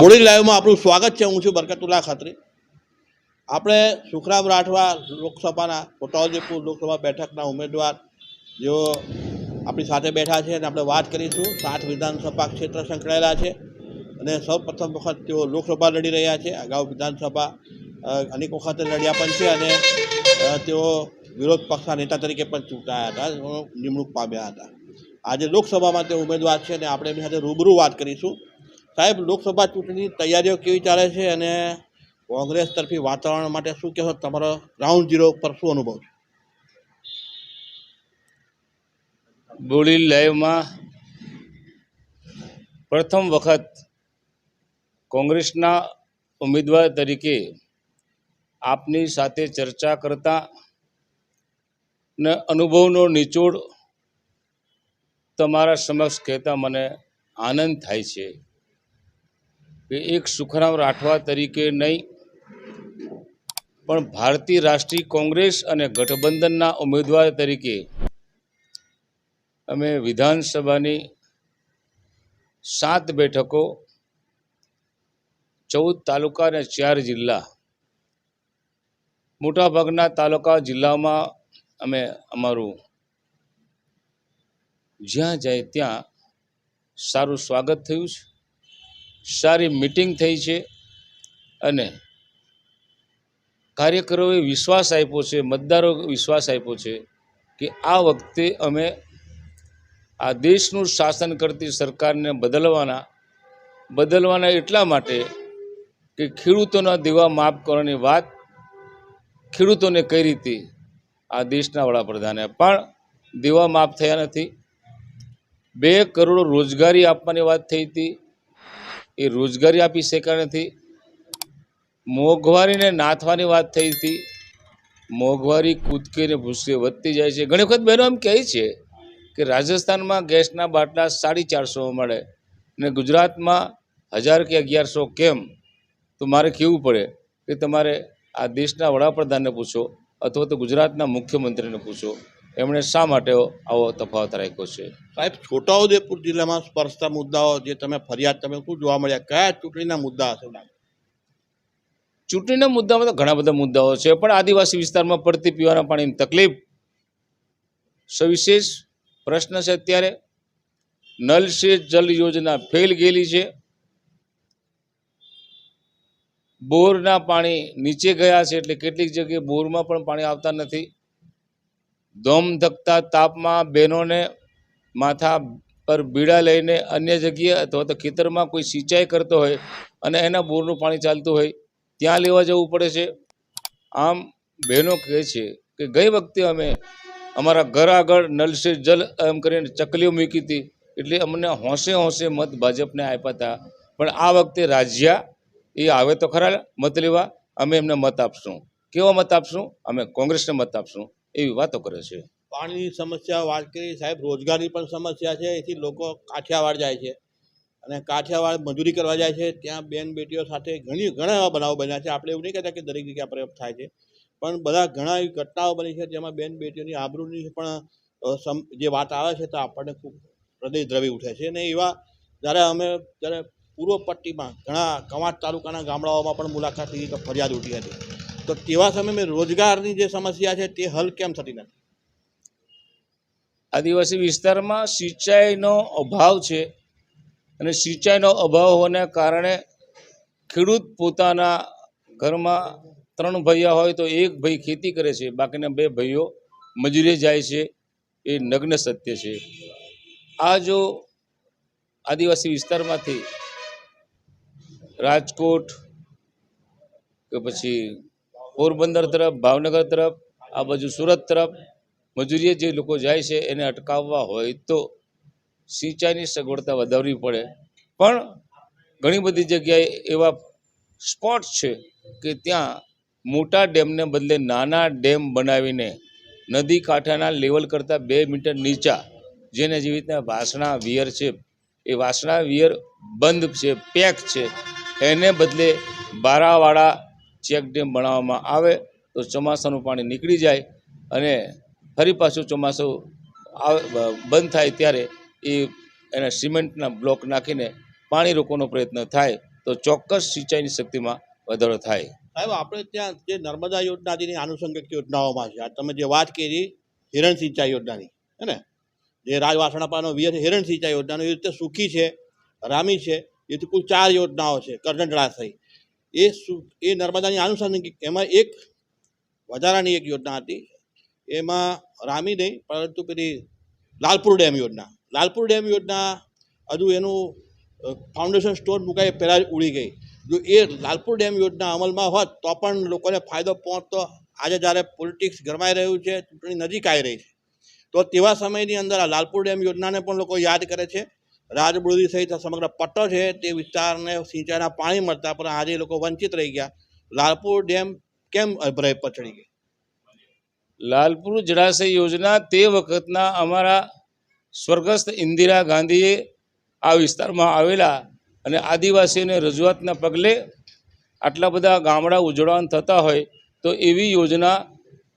Body લાઈવમાં આપણું સ્વાગત છે, હું છું બરકતુલ્લા ખત્રી. આપણે સુખરામ રાઠવા લોકસભાના છોટાઉદેપુર લોકસભા બેઠકના ઉમેદવાર જેઓ આપણી સાથે બેઠા છે અને આપણે વાત કરીશું. સાત વિધાનસભા ક્ષેત્ર સંકળાયેલા છે અને સૌ પ્રથમ વખત તેઓ લોકસભા લડી રહ્યા છે. અગાઉ વિધાનસભા અનેક વખતે લડ્યા પણ છે અને તેઓ વિરોધ પક્ષના નેતા તરીકે પણ ચૂંટાયા હતા, નિમણૂક પામ્યા હતા. આજે લોકસભામાં તે ઉમેદવાર છે અને આપણે એમની સાથે રૂબરૂ વાત કરીશું. સાહેબ, લોકસભા ચૂંટણીની તૈયારીઓ કેવી ચાલે છે અને કોંગ્રેસ તરફી વાતાવરણ માટે શું કહેશો? તમારો ગ્રાઉન્ડ ઝીરો પર શું અનુભવ છે? બોલી લાઈવમાં પ્રથમ વખત કોંગ્રેસના ઉમેદવાર તરીકે આપની સાથે ચર્ચા કરતા ને અનુભવનો નિચોડ તમારા સમક્ષ કહેતા મને આનંદ થાય છે. કે એક સુખરામ રાઠવા તરીકે નહીં, પણ ભારતીય રાષ્ટ્રીય કોંગ્રેસ અને ગઠબંધનના ઉમેદવાર તરીકે અમે વિધાનસભાની સાત બેઠકો, ચૌદ તાલુકા અને ચાર જિલ્લા, મોટાભાગના તાલુકા જિલ્લામાં અમે અમારું જ્યાં જાય ત્યાં સારું સ્વાગત થયું છે. સારી મિટિંગ થઈ છે અને કાર્યકરોએ વિશ્વાસ આપ્યો છે, મતદારો વિશ્વાસ આપ્યો છે કે આ વખતે અમે આ દેશનું શાસન કરતી સરકારને બદલવાના બદલવાના એટલા માટે કે ખેડૂતોના દેવા માફ કરવાની વાત ખેડૂતોને કઈ રીતે આ દેશના વડાપ્રધાને. પણ દેવા માફ થયા નથી. બે કરોડ રોજગારી આપવાની વાત થઈ હતી. એ રોજગારી આપી શક્યા નથી. મોંઘવારીને નાથવાની વાત થઈ હતી. મોંઘવારી કૂદકીને ભૂસકે વધતી જાય છે. ઘણી વખત બહેનો એમ કહે છે કે રાજસ્થાનમાં ગેસના બાટલા સાડી ચારસોમાં મળે અને ગુજરાતમાં હજાર કે અગિયારસો કેમ? તો મારે કહેવું પડે કે તમારે આ દેશના વડાપ્રધાનને પૂછો અથવા તો ગુજરાતના મુખ્યમંત્રીને પૂછો. એમણે શા માટે આવો તફાવત રાખ્યો છે? સાહેબ છોટાઉદેપુર જિલ્લામાં સ્પર્શતા મુદ્દાઓ જે તમે ફરિયાદ તમે શું જોવા મળ્યા? કયા ચૂંટણીના મુદ્દા હશે? ચૂંટણીના મુદ્દામાં તો ઘણા બધા મુદ્દાઓ છે પણ આદિવાસી વિસ્તારમાં પડતી પીવાના પાણીની તકલીફ સવિશેષ પ્રશ્ન છે અત્યારે. નલ સે જલ યોજના ફેલ ગયેલી છે. બોરના પાણી નીચે ગયા છે એટલે કેટલીક જગ્યાએ બોરમાં પણ પાણી આવતા નથી. ધોમ ધકતા તાપમાં બહેનોને માથા પર બીડા લઈને અન્ય જગ્યાએ અથવા તો ખેતરમાં કોઈ સિંચાઈ કરતો હોય અને એના બોરનું પાણી ચાલતું હોય, ત્યાં લેવા જવું પડે છે. આમ બહેનો કહે છે કે ગઈ વખતે અમે અમારા ઘર આગળ નલ જલ એમ કરીને ચકલીઓ મૂકી હતી, એટલે અમને હોંશે હોંશે મત ભાજપને આપ્યા હતા. પણ આ વખતે રાજ્યા એ આવે તો ખરા મત લેવા, અમે એમને મત આપશું. કેવો મત આપશું? અમે કોંગ્રેસને મત આપશું. એવી વાતો કરે છે. પાણીની સમસ્યા, વાત કરી, સાહેબ, રોજગારની પણ સમસ્યા છે. એથી લોકો કાઠિયાવાડ જાય છે અને કાઠિયાવાડ મજૂરી કરવા જાય છે. ત્યાં બેન બેટીઓ સાથે ઘણી, ઘણા એવા બનાવો બન્યા છે. આપણે એવું નહીં કહેતા કે દરેક જગ્યા પ્રયોગ થાય છે. પણ બધા ઘણા એવી ઘટનાઓ બની છે જેમાં બેન બેટીઓની આબરૂની પણ જે વાત આવે છે તો આપણને ખૂબ હૃદય દ્રવી ઉઠે છે. અને એવા જ્યારે અમે, જ્યારે પૂર્વ પટ્ટીમાં ઘણા કવાંટ તાલુકાના ગામડાઓમાં પણ મુલાકાત લીધી તો ફરિયાદ ઉઠી હતી. તો તેવા સમયે રોજગારની જે સમસ્યા છે તે હલ કેમ થતી નથી? આદિવાસી વિસ્તારમાં સિંચાઈનો અભાવ છે અને સિંચાઈનો અભાવ હોવાને કારણે ખેડૂત પોતાના ઘરમાં ત્રણ ભૈયા હોય તો એક ભાઈ ખેતી કરે છે, બાકીના બે ભાઈઓ મજૂરે જાય છે, એ નગ્ન સત્ય છે. આ જો આદિવાસી વિસ્તારમાંથી રાજકોટ કે પછી પોરબંદર તરફ, ભાવનગર તરફ, આ બાજુ સુરત તરફ મજૂરીએ જે લોકો જાય છે એને અટકાવવા હોય તો સિંચાઈની સગવડતા વધારવી પડે. પણ ઘણી બધી જગ્યાએ એવા સ્પોટ છે કે ત્યાં મોટા ડેમને બદલે નાના ડેમ બનાવીને નદી કાંઠાના લેવલ કરતાં બે મીટર નીચા જેને જેવી રીતના વાસણા વિયર છે, એ વાસણા વિયર બંધ છે, પેક છે, એને બદલે બારાવાળા ચેક ડેમ બનાવવામાં આવે તો ચોમાસાનું પાણી નીકળી જાય અને ફરી પાછું ચોમાસું બંધ થાય ત્યારે એ એના સિમેન્ટના બ્લોક નાખીને પાણી રોકવાનો પ્રયત્ન થાય તો ચોક્કસ સિંચાઈની શક્તિમાં વધારો થાય. સાહેબ, આપણે ત્યાં જે નર્મદા યોજનાની આનુષંગિક યોજનાઓમાં છે તમે જે વાત કરી હિરણ સિંચાઈ યોજનાની, હે ને? જે રાજવાસણાપાનો વીર હિરણ સિંચાઈ યોજનાનો એ રીતે સુખી છે, રામી છે, એ તો કુલ ચાર યોજનાઓ છે, કરજણ જળાશય. એ એ નર્મદાની આનુષાંગિક, એમાં એક વધારાની એક યોજના હતી. એમાં રામી નહીં, પરંતુ પેલી લાલપુર ડેમ યોજના. લાલપુર ડેમ યોજના, હજુ એનું ફાઉન્ડેશન સ્ટોન મુકાય પહેલાં જ ઉડી ગઈ. જો એ લાલપુર ડેમ યોજના અમલમાં હોત, તો પણ લોકોને ફાયદો પહોંચતો. આજે જ્યારે પોલિટિક્સ ગરમાઈ રહ્યું છે, ચૂંટણી નજીક આવી રહી છે. તો તેવા સમયની અંદર આ લાલપુર ડેમ યોજનાને પણ લોકો યાદ કરે છે. રાજબુરદી સહિત સમગ્ર પટ્ટો છે તે વિસ્તારને સિંચાઈના પાણી મળતા પણ આજે લોકો વંચિત રહી ગયા. લાલપુર ડેમ કેમ અભરાય પછડી ગઈ? લાલપુર જળાશય યોજના તે વખતના અમારા સ્વર્ગસ્થ ઇન્દિરા ગાંધીએ આ વિસ્તારમાં આવેલા અને આદિવાસીઓને રજૂઆતના પગલે આટલા બધા ગામડા ઉજળવાન થતા હોય તો એવી યોજના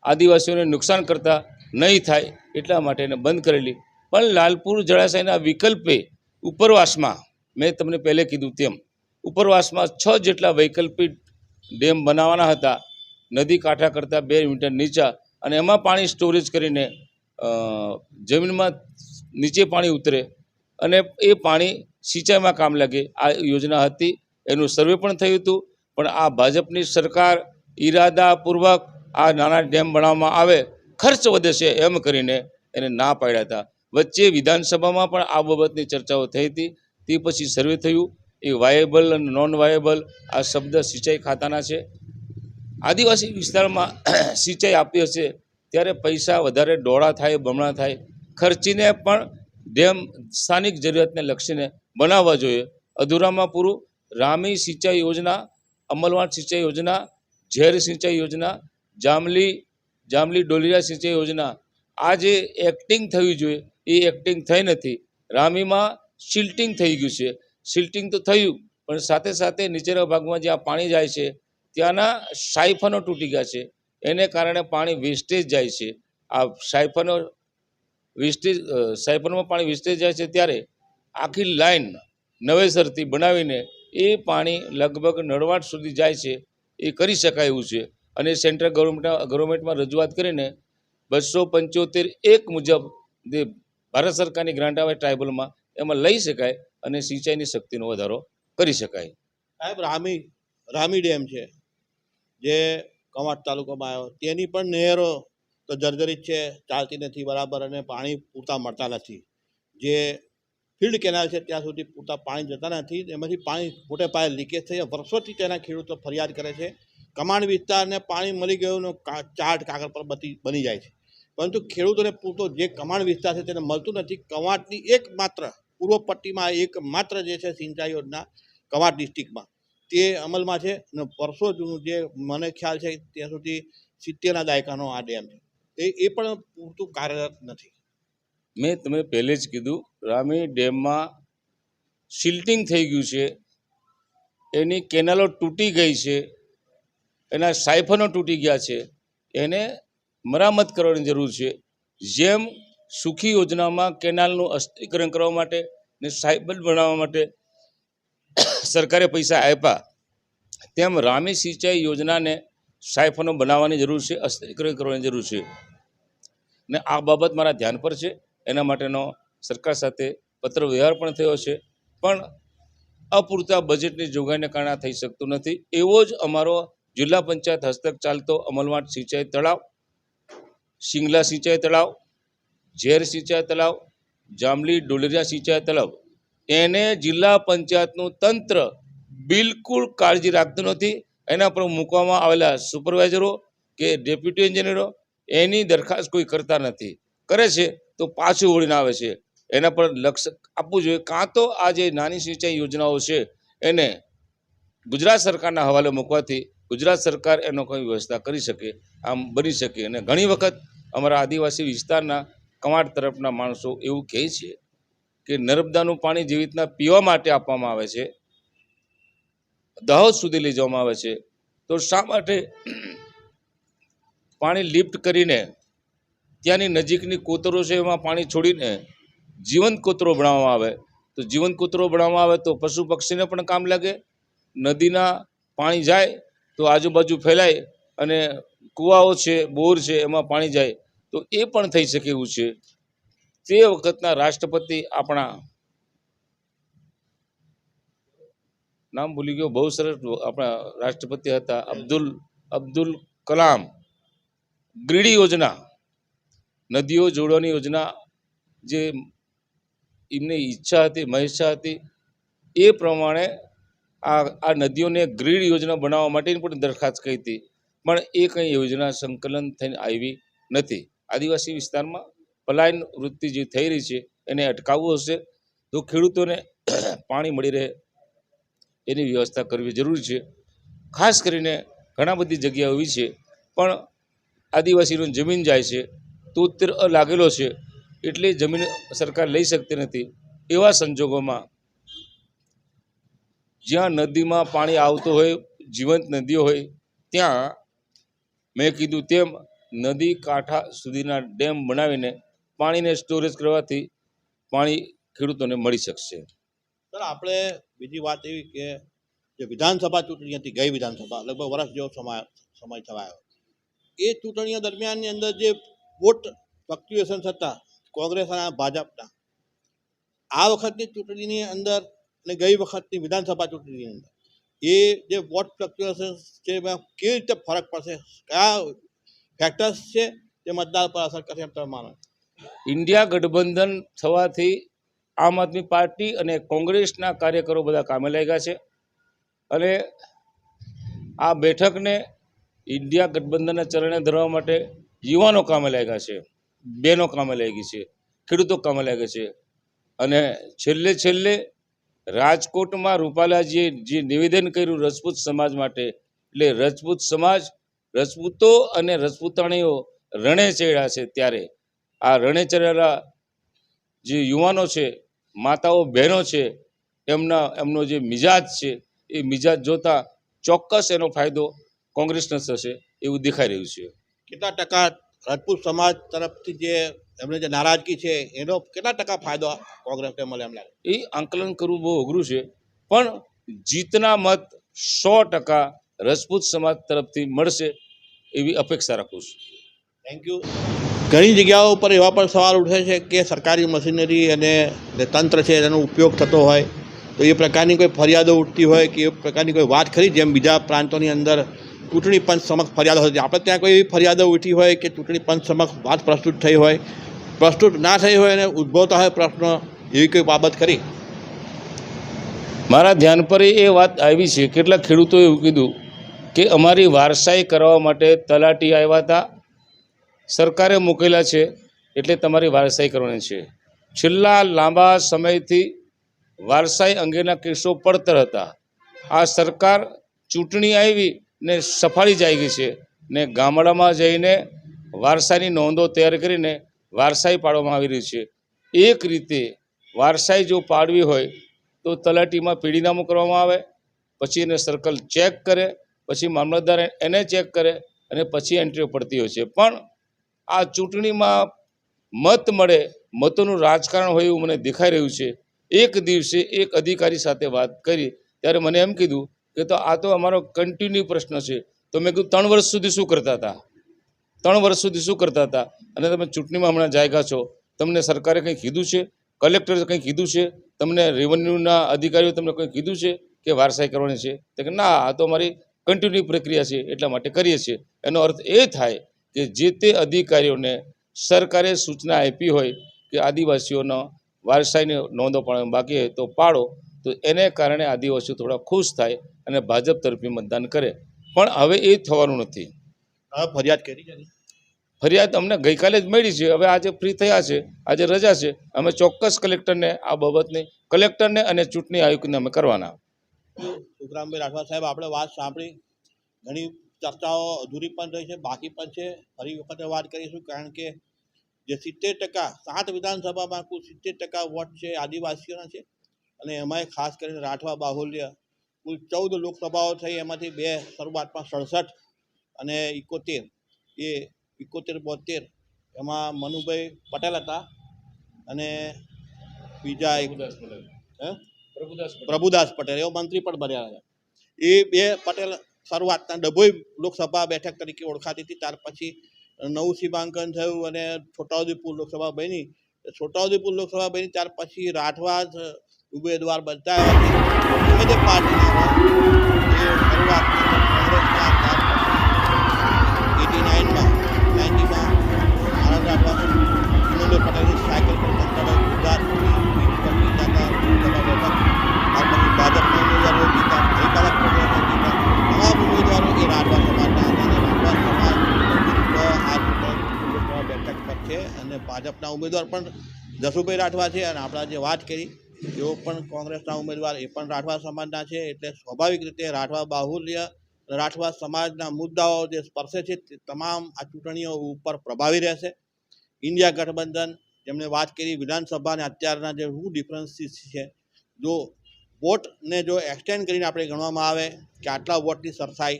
આદિવાસીઓને નુકસાન કરતા નહીં થાય એટલા માટે એને બંધ કરેલી. પણ લાલપુર જળાશયના વિકલ્પે ઉપરવાસમાં, મેં તમને પહેલે કીધું તેમ, ઉપરવાસમાં છ જેટલા વૈકલ્પિક ડેમ બનાવવાના હતા. નદી કાંઠા કરતાં બે મીટર નીચા અને એમાં પાણી સ્ટોરેજ કરીને જમીનમાં નીચે પાણી ઉતરે અને એ પાણી સિંચાઈમાં કામ લાગે. આ યોજના હતી, એનું સર્વે પણ થયું હતું, પણ આ ભાજપની સરકાર ઈરાદાપૂર્વક આ નાના ડેમ બનાવવામાં આવે, ખર્ચ વધે છે એમ કરીને એને ના પાડ્યા હતા. વચ્ચે વિધાનસભામાં પણ આ બાબતની ચર્ચાઓ થઈ હતી. તે પછી સર્વે થયું. એ વાયેબલ અને નોન વાયેબલ આ શબ્દ સિંચાઈ ખાતાના છે. આદિવાસી વિસ્તારમાં સિંચાઈ આપી હશે ત્યારે પૈસા વધારે ડોળા થાય, બમણા થાય. ખર્ચીને પણ ડેમ સ્થાનિક જરૂરિયાતને લક્ષીને બનાવવા જોઈએ. અધૂરામાં પૂરું. રામી સિંચાઈ યોજના અમલવાડ સિંચાઈ યોજના, ઝેર સિંચાઈ યોજના, જામલી જામલી ડોલિયા સિંચાઈ યોજના. આ જે એક્ટિંગ થવી જોઈએ. એ એક્ટિંગ થઈ નથી. રામીમાં શિલ્ટિંગ થઈ ગયું છે. શિલ્ટિંગ તો થયું, પણ સાથે સાથે નીચેના ભાગમાં જ્યાં પાણી જાય છે, ત્યાંના સાયફનો તૂટી ગયા છે. એને કારણે પાણી વેસ્ટેજ જાય છે. આ સાયફનો વેસ્ટેજ સાઇફનમાં પાણી વેસ્ટેજ જાય છે ત્યારે આખી લાઈન નવેસરથી બનાવીને એ પાણી લગભગ નળવાટ સુધી જાય છે. એ કરી શકાય એવું છે. અને સેન્ટ્રલ ગવર્મેન્ટ ગવર્મેન્ટમાં રજૂઆત કરીને બસો પંચોતેર એક મુજબ જે ભારત સરકારની ગ્રાન્ટ આવે ટ્રાઇબલમાં એમાં લઈ શકાય અને સિંચાઈની શક્તિનો વધારો કરી શકાય. સાહેબ, રામી રામી ડેમ છે, જે કવાંટ તાલુકામાં આવ્યો, તેની પણ નહેરો તો જર્જરિત છે, ચાલતી નથી બરાબર અને પાણી પૂરતા મળતા નથી. જે ફિલ્ડ કેનાલ છે, ત્યાં સુધી પૂરતા પાણી જતા નથી, એમાંથી પાણી મોટે પાયે લીકેજ થઈ, વર્ષોથી તેના ખેડૂતો ફરિયાદ કરે છે. કમાન્ડ વિસ્તારને પાણી મળી ગયું ચાર્ટ કાગળ પર બધી બની જાય છે. પરંતુ ખેડૂતોને પૂરતો જે કમાન્ડ વિસ્તાર છે તેને મળતું નથી. કવાંટની એક માત્ર પૂર્વ પટ્ટીમાં એક માત્ર જે છે સિંચાઈ યોજના કવાંટ ડિસ્ટ્રિક્ટમાં. તે અમલમાં છે અને વર્ષો જૂનું જે મને ખ્યાલ છે ત્યાં સુધી સિત્તેરના દાયકાનો આ ડેમ છે. એ એ પણ પૂરતું કાર્યરત નથી. મેં તમને પહેલે જ કીધું, રામી ડેમમાં શિલ્ટિંગ થઈ ગયું છે, એની કેનાલો તૂટી ગઈ છે, એના સાયફનો તૂટી ગયા છે, એને મરામત કરવાની જરૂર છે. જેમ સુખી યોજનામાં કેનાલનું અસ્તિકરણ કરવા માટે ને સાયબલ બનાવવા માટે સરકારે પૈસા આપ્યા, તેમ રામી સિંચાઈ યોજનાને સાયફનો બનાવવાની જરૂર છે અસ્તિકરણ કરવાની જરૂર છે. ને આ બાબત મારા ધ્યાન પર છે. એના માટેનો સરકાર સાથે પત્ર વ્યવહાર પણ થયો છે. પણ અપૂરતા બજેટની જોગવાઈને કારણે થઈ શકતું નથી. એવો જ અમારો જિલ્લા પંચાયત હસ્તક ચાલતો અમલવાટ સિંચાઈ તળાવ શિંગલા સિંચાઈ તળાવ, ઝેર સિંચાઈ તળાવ, જાંબલી ડોલરિયા સિંચાઈ તળાવ. એને જિલ્લા પંચાયતનું તંત્ર બિલકુલ કાળજી રાખતું નથી. એના પર મૂકવામાં આવેલા સુપરવાઇઝરો કે ડેપ્યુટી એન્જિનિયરો એની દરખાસ્ત કોઈ કરતા નથી. કરે છે તો પાછું વળીને આવે છે. એના પર લક્ષ આપવું જોઈએ. કાં તો આ જે નાની સિંચાઈ યોજનાઓ છે એને ગુજરાત સરકારના હવાલે મૂકવાથી ગુજરાત સરકાર એનો કોઈ વ્યવસ્થા કરી શકે, આમ બની શકે. અને ઘણી વખત અમારા આદિવાસી વિસ્તારના કમાડ તરફના માણસો એવું કહે છે કે નર્મદાનું પાણી જેવી રીતના પીવા માટે આપવામાં આવે છે, દાહોદ સુધી લઈ જવામાં આવે છે. તો શા માટે પાણી લિફ્ટ કરીને ત્યાંની નજીકની કોતરો છે એમાં પાણી છોડીને જીવંત કોતરો બનાવવામાં આવે? તો જીવંત કૂતરો બનાવવામાં આવે તો પશુ પક્ષીને પણ કામ લાગે, નદીના પાણી જાય તો આજુબાજુ ફેલાય અને કૂવાઓ છે, બોર છે, એમાં પાણી જાય, તો એ પણ થઈ શકે એવું છે. તે વખતના રાષ્ટ્રપતિ આપણા નામ ભૂલી ગયો, બહુ સરસ આપણા રાષ્ટ્રપતિ હતા, અબ્દુલ અબ્દુલ કલામ. ગ્રીડી યોજના, નદીઓ જોડવાની યોજના, જે એમની ઈચ્છા હતી, મહેચ્છા હતી, એ પ્રમાણે આ આ નદીઓને ગ્રીડ યોજના બનાવવા માટેની પણ દરખાસ્ત કરી હતી? પણ એ કંઈ યોજના સંકલન થઈને આવી નથી. આદિવાસી વિસ્તારમાં પલાયન વૃત્તિ જે થઈ રહી છે, એને અટકાવવું હશે તો ખેડૂતોને પાણી મળી રહે. એની વ્યવસ્થા કરવી જરૂરી છે. ખાસ કરીને ઘણા બધી જગ્યાઓ એવી છે, પણ આદિવાસીનો જમીન જાય છે તોતેર લાગેલો છે, એટલે જમીન સરકાર લઈ શકતી નથી. એવા સંજોગોમાં જ્યાં નદીમાં પાણી આવતું હોય, જીવંત નદીઓ હોય, ત્યાં મેં કીધું તેમ નદી કાંઠા સુધીના ડેમ બનાવીને પાણીને સ્ટોરેજ કરવાથી પાણી ખેડૂતોને મળી શકશે. સર, આપણે બીજી વાત એવી કે જે વિધાનસભા ચૂંટણી હતી, ગઈ વિધાનસભા, લગભગ વર્ષ જેવો સમય સમય થવાયો. એ ચૂંટણીઓ દરમિયાનની અંદર જે વોટ ફ્લક્ચ્યુએશન થતા કોંગ્રેસ અને ભાજપના, આ વખતની ચૂંટણીની અંદર અને ગઈ વખતની વિધાનસભા ચૂંટણીની અંદર. એ જે વોટ ફ્લક્ચ્યુએશન છે, એમાં કેવી રીતે ફરક પડશે? કયા ફેક્ટર્સ છે જે મતદાર પર અસર કરશે એમ તમે માનો ઇન્ડિયા ગઠબંધન થવાથી આમ આદમી પાર્ટી અને કોંગ્રેસના કાર્યકરો બધા કામે લાગ્યા છે. અને આ બેઠકને ઇન્ડિયા ગઠબંધનના ચરણે ધરવા માટે યુવાનો કામે લાગ્યા છે બહેનો કામે લાગી છે, ખેડૂતો કામે લાગ્યા છે. અને છેલ્લે છેલ્લે રાજકોટમાં રૂપાલાજીએ જે નિવેદન કર્યું રજપૂત સમાજ માટે, એટલે રજપૂત સમાજ, રજપૂતો અને રજપૂતાણીઓ રણે ચડ્યા છે ત્યારે. આ રણે ચડેલા જે યુવાનો છે, માતાઓ, બહેનો છે, એમના, એમનો જે મિજાજ છે, એ મિજાજ જોતા ચોક્કસ એનો ફાયદો કોંગ્રેસને થશે એવું દેખાઈ રહ્યું છે. કેટલા ટકા રાજપૂત સમાજ તરફથી જે એમને જે નારાજગી છે એનો કેટલા ટકા ફાયદો કોંગ્રેસને મળે એમ લાગે? એ આંકલન કરવું બહુ અઘરું છે પણ જીતના મત સો ટકા રજપૂત સમાજ તરફથી મળશે એવી અપેક્ષા રાખું છું. થેન્ક યુ ઘણી જગ્યાઓ પર એવા પણ સવાલ ઉઠે છે કે સરકારી મશીનરી અને જે તંત્ર છે એનો ઉપયોગ થતો હોય તો એ પ્રકારની કોઈ ફરિયાદો ઉઠતી હોય કે એ પ્રકારની કોઈ વાત ખરી જેમ બીજા પ્રાંતોની અંદર ચૂંટણી પંચ સમક્ષ ફરિયાદો હતી આપણે ત્યાં કોઈ એવી ફરિયાદો ઉઠી હોય કે ચૂંટણી પંચ સમક્ષ વાત પ્રસ્તુત થઈ હોય પ્રસ્તુત ના થઈ હોય અને ઉદ્ભવતા હોય પ્રશ્ન એવી કોઈ બાબત ખરી મારા ધ્યાન પર એ વાત આવી છે કેટલાક ખેડૂતોએ એવું કીધું કે અમારી વારસાઈ કરવા માટે તલાટી આવ્યા હતા, સરકારે મૂકેલા છે, એટલે તમારી વારસાઈ કરવાની છે. છેલ્લા લાંબા સમયથી વારસાઈ અંગેના કેસો પડતર હતા. આ સરકાર ચૂંટણી આવી ને સફાળી જાય ગઈ છે ને ગામડામાં જઈને વારસાની નોંધો તૈયાર કરીને વારસાઈ પાડવામાં આવી રહી છે. એક રીતે વારસાઈ જો પાડવી હોય તો તલાટીમાં પીડીનામું કરવામાં આવે, પછી એને સર્કલ ચેક કરે, પછી મામલતદાર એને ચેક કરે અને પછી એન્ટ્રીઓ પડતી હોય છે. પણ આ ચૂંટણીમાં મત મળે, મતોનું રાજકારણ હોય એવું મને દેખાઈ રહ્યું છે. એક દિવસે એક અધિકારી સાથે વાત કરી, ત્યારે મને એમ કીધું કે તો આ તો અમારો કન્ટિન્યુ પ્રશ્ન છે. તો મેં કીધું, ત્રણ વર્ષ સુધી શું કરતા હતા? ત્રણ વર્ષ સુધી શું કરતા હતા? અને તમે ચૂંટણીમાં હમણાં જાયગા છો. તમને સરકારે કંઈ કીધું છે? કલેક્ટરે કંઈ કીધું છે? તમને રેવન્યુના અધિકારીઓ તમને કંઈ કીધું છે કે વારસાઈ કરવાની છે? તો કે ના, આ તો અમારી કન્ટિન્યુ પ્રક્રિયા છે, એટલા માટે કરીએ છીએ. એનો અર્થ એ થાય કે જે તે અધિકારીઓને સરકારે સૂચના આપી હોય કે આદિવાસીઓનો વારસાઈની નોંધો પણ બાકી હોય તો પાડો, તો એને કારણે આદિવાસીઓ થોડા ખુશ થાય અને ભાજપ તરફી મતદાન કરે. પણ હવે એ થવાનું નથી. હવે ફરિયાદ કરી છે. ફરિયાદ અમને ગઈકાલે જ મળી છે. હવે આજે ફ્રી થયા છે. આજે રજા છે. અમે ચોક્કસ કલેક્ટરને આ બાબતની કલેક્ટરને અને ચૂંટણી આયુક્તને અમે કરવાના. સુખરામભાઈ રાઠવા સાહેબ આપણે વાત સાંભળી. ઘણી ચર્ચાઓ અધૂરી પણ રહી છે બાકી પણ છે. ફરી વખતે વાત કરીશું કારણ કે જે સિત્તેર ટકા સાત વિધાનસભામાં કુલ સિત્તેર ટકા વોટ છે આદિવાસીઓના છે. અને એમાંય ખાસ કરીને રાઠવા બાહુલ્ય કુલ ચૌદ લોકસભાઓ થઈ એમાંથી બે શરૂઆતમાં સડસઠ અને ઇકોતેર એ ઇકોતેર બોતેર એમાં મનુભાઈ પટેલ હતા અને બીજા એક હે? પ્રભુદાસ પટેલ. એવો મંત્રી પણ બન્યા હતા. એ બે પટેલ શરૂઆતના ડભોઈ લોકસભા બેઠક તરીકે ઓળખાતી હતી. ત્યાર પછી નવું સીમાંકન થયું અને છોટાઉદેપુર લોકસભા બની. છોટાઉદેપુર લોકસભા બની ત્યાર પછી રાઠવા ઉમેદવાર બનતા પાર્ટીના ભાજપના ઉમેદવાર પણ જસુભાઈ રાઠવા છે અને આપણા જે વાત કરી, તેઓ પણ કોંગ્રેસના ઉમેદવાર, એ પણ રાઠવા સમાજના છે. એટલે સ્વાભાવિક રીતે રાઠવા બાહુલ્ય રાઠવા સમાજના મુદ્દાઓ જે સ્પર્શે છે, તે તમામ આ ચૂંટણીઓ ઉપર પ્રભાવી રહેશે. ઇન્ડિયા ગઠબંધન, જેમણે વાત કરી વિધાનસભાને અત્યારના જે શું ડિફરન્સીસ છે, જો વોટને જો એક્સટેન્ડ કરીને આપણે ગણવામાં આવે કે આટલા વોટની સરસાઈ,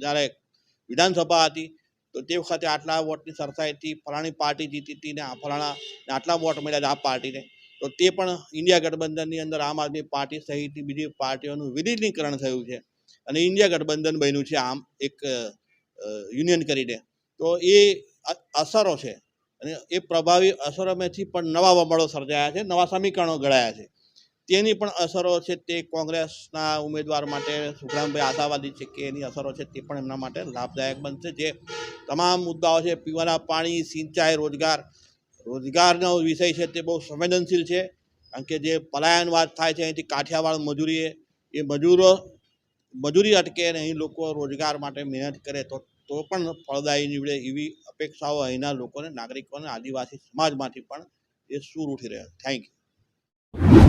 જ્યારે વિધાનસભા હતી તો તે વખતે આટલા વોટની સરસાઈથી ફલાણી પાર્ટી જીતી હતી ને ફલાણા આટલા વોટ મળ્યા આ પાર્ટીને. તો તે પણ ઇન્ડિયા ગઠબંધનની અંદર આમ આદમી પાર્ટી સહિતની બીજી પાર્ટીઓનું વિલીનીકરણ થયું છે. અને ઇન્ડિયા ગઠબંધન બન્યું છે આમ એક યુનિયન કરીને. તો એ અસરો છે. અને એ પ્રભાવી અસરોમાંથી પણ નવા વમળો સર્જાયા છે, નવા સમીકરણો ઘડાયા છે. તેની પણ અસરો છે તે કોંગ્રેસના ઉમેદવાર માટે, સુખરામભાઈ આશાવાદી છે કે એની અસરો છે તે પણ એમના માટે લાભદાયક બનશે. જે તમામ મુદ્દાઓ છે, પીવાના પાણી, સિંચાઈ, રોજગાર, રોજગારનો વિષય છે તે બહુ સંવેદનશીલ છે. કારણ કે જે પલાયનવાદ થાય છે અહીંથી કાઠિયાવાડ મજૂરીએ, એ મજૂરો, મજૂરી અટકે અને અહીં લોકો રોજગાર માટે મહેનત કરે તો તો પણ ફળદાયી નીવડે એવી અપેક્ષાઓ અહીંના લોકોને, નાગરિકોને, આદિવાસી સમાજમાંથી પણ એ સૂર ઉઠી રહ્યા થેન્ક યુ